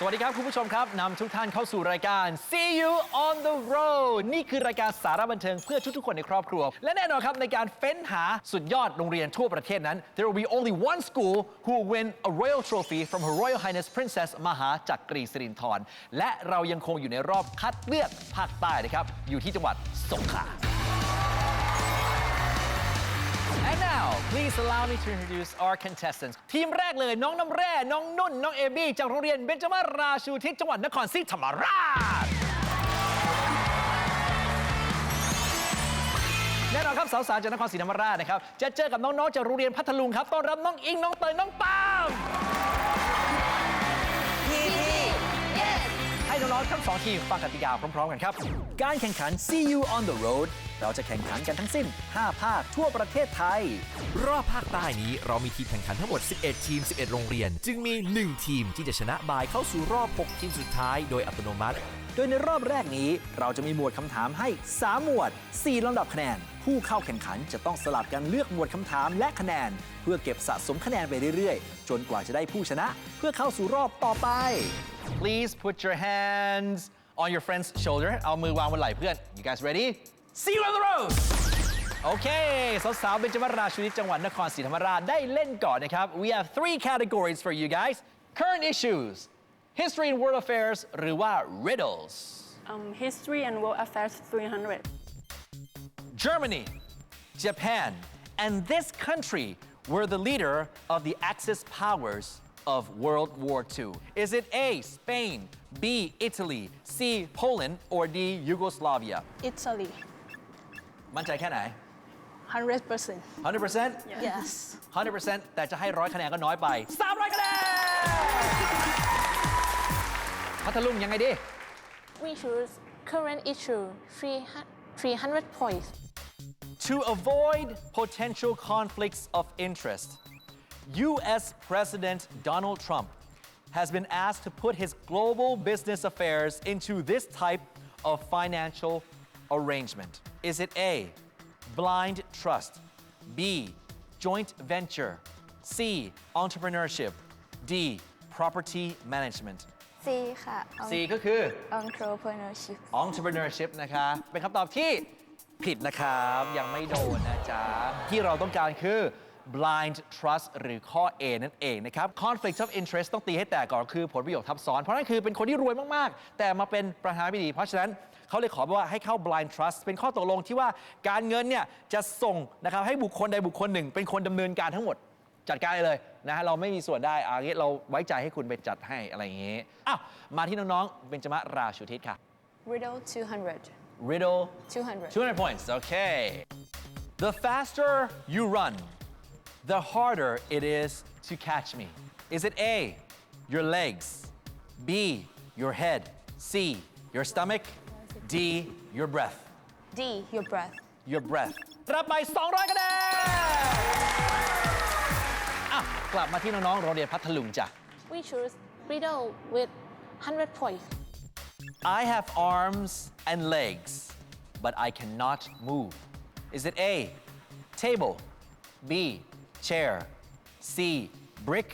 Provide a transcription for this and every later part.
สวัสดีครับ คุณผู้ชมครับนำทุกท่านเข้าสู่รายการ See You on the Road นี่คือรายการสาระบันเทิงเพื่อทุกๆคนในครอบครัว และแน่นอนครับ ในการเฟ้นหาสุดยอดโรงเรียนทั่วประเทศนั้น there will be only one school who will win a royal trophy from Her Royal Highness Princess มหาจักรีสิรินธรและเรายังคงอยู่ในรอบคัดเลือกภาคใต้นะครับอยู่ที่จังหวัดสงขลา And now, please allow me to introduce our contestants. ทีมแรกเลยน้องน้ำแร่ น้องนุ่น น้องเอบี้จากโรงเรียนเบญจมาราชูทิศจังหวัดนครศรีธรรมราช แน่นอนครับสาวๆจากนครศรีธรรมราชนะครับ จะเจอกับน้องๆจากโรงเรียนพัทลุงครับ ต้อนรับน้องอิง น้องเตย น้องปาล์ม น้องๆทั้งสองทีมฟังกติกาพร้อมๆกันครับ การแข่งขัน See You on the Road เราจะแข่งขันกันทั้งสิ้น 5 ภาคทั่วประเทศไทย รอบภาคใต้นี้เรามีทีมแข่งขันทั้งหมด 11 ทีม 11 โรงเรียน จึงมี 1 ทีมที่จะชนะบายเข้าสู่รอบ 6 ทีมสุดท้าย โดยอัตโนมัติ ดยในรอบแรกนี้ เราจะมีหมวดคำถามให้ 3 หมวด 4ลำดับคะแนน ผู้เข้าแข่งขันจะต้องสลับกันเลือกหมวดคำถามและคะแนน เพื่อเก็บสะสมคะแนนไปเรื่อยๆ จนกว่าจะได้ผู้ชนะ เพื่อเข้าสู่รอบต่อไป Please put your hands on your friend's shoulder เอามือวางบนไหล่เพื่อน You guys ready See you on the road โอเค สาวๆเบญจมาราชูนิตจังหวัดนครศรีธรรมราชได้เล่นก่อนนะครับ We have three categories for you guys current issues history and world affairs หรือว่า riddles Um, history and world affairs 300. Germany, Japan, and this country were the leader of the Axis powers of World War II. Is it A, Spain, B, Italy, C, Poland, or D, Yugoslavia? Italy, มั่นใจแค่ไหน 100%. 100% Yes. 100%แต่จะให้ร้อยคะแนนก็น้อยไป 300คะแนน พัทลุงยังไงดี We choose current issue 300 300 points. To avoid potential conflicts of interest, U.S. President Donald Trump has been asked to put his global business affairs into this type of financial arrangement. Is it A, blind trust, B, joint venture, C, entrepreneurship, D, property management? C ค่ะ C ก็คือ entrepreneurship entrepreneurship นะคะ เป็นคำตอบที่ผิดนะครับ ยังไม่โดนนะจ๊ะ ที่เราต้องการคือ blind trust หรือข้อ A นั่นเองนะครับ conflict of interest ต้องตีให้แตกก่อนคือผลประโยชน์ทับซ้อน เพราะนั่นคือเป็นคนที่รวยมาก ๆ แต่มาเป็นประธานาธิบดี เพราะฉะนั้นเขาเลยขอว่าให้เข้า blind trust เป็นข้อตกลงที่ว่าการเงินเนี่ยจะส่งนะครับให้บุคคลใดบุคคลหนึ่ง เป็นคนดำเนินการทั้งหมด จัดการได้เลยนะฮะเราไม่มีส่วนได้อางี้เราไว้ใจให้คุณไปจัดให้อะไรอย่างงี้อ้าวมาที่น้องๆเบญจมราชูทิศค่ะ riddle 200 riddle 200 200 points. Okay. The faster you run, the harder it is to catch me. Is it A, your legs, B, your head, C, your stomach, D, your breath? D your breath Your breath. รับไป200คะแนน อ่ะกลับมาที่น้องๆ โรงเรียนพัทลุงจ้ะ We choose riddle with 100 points. I have arms and legs, but I cannot move. Is it A, table, B, chair, C, brick,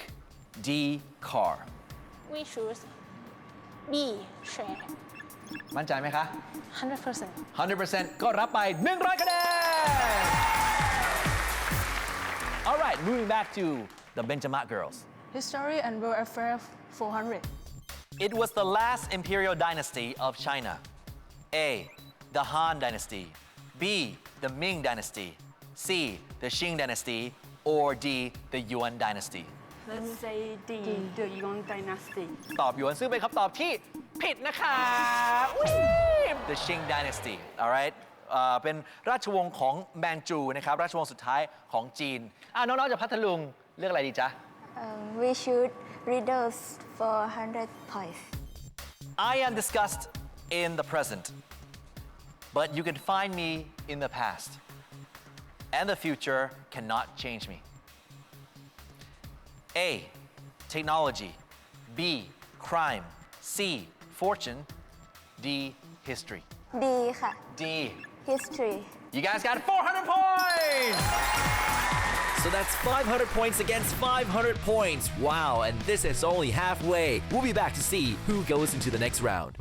D, car? We choose B chair. มั่นใจไหมคะ 100%. 100%ก็รับไป 100คะแนน right, moving back to the Benjamin girls. History and world affairs 400. It was the last imperial dynasty of China. A. The Han dynasty. B. The Ming dynasty. C. The Qing dynasty. Or D. The Yuan dynasty. Let's say D, the Yuan dynasty. ตอบหยวนซึ่งเป็นคำตอบที่ผิดนะคะอุ๊ย The Qing dynasty alright เอ่อเป็นราชวงศ์ของแมนจูนะครับราชวงศ์สุดท้ายของจีนอะน้องๆจากพัทลุงเลือกอะไรดีจ๊ะ um, we choose riddles for 100 points I am discussed in the present, but you can find me in the past. and the future cannot change me. A. Technology. B. Crime. C. Fortune. D. History. D ค่ะ D. history You guys got 400 points! So that's 500 points against 500 points. Wow, and this is only halfway. We'll be back to see who goes into the next round.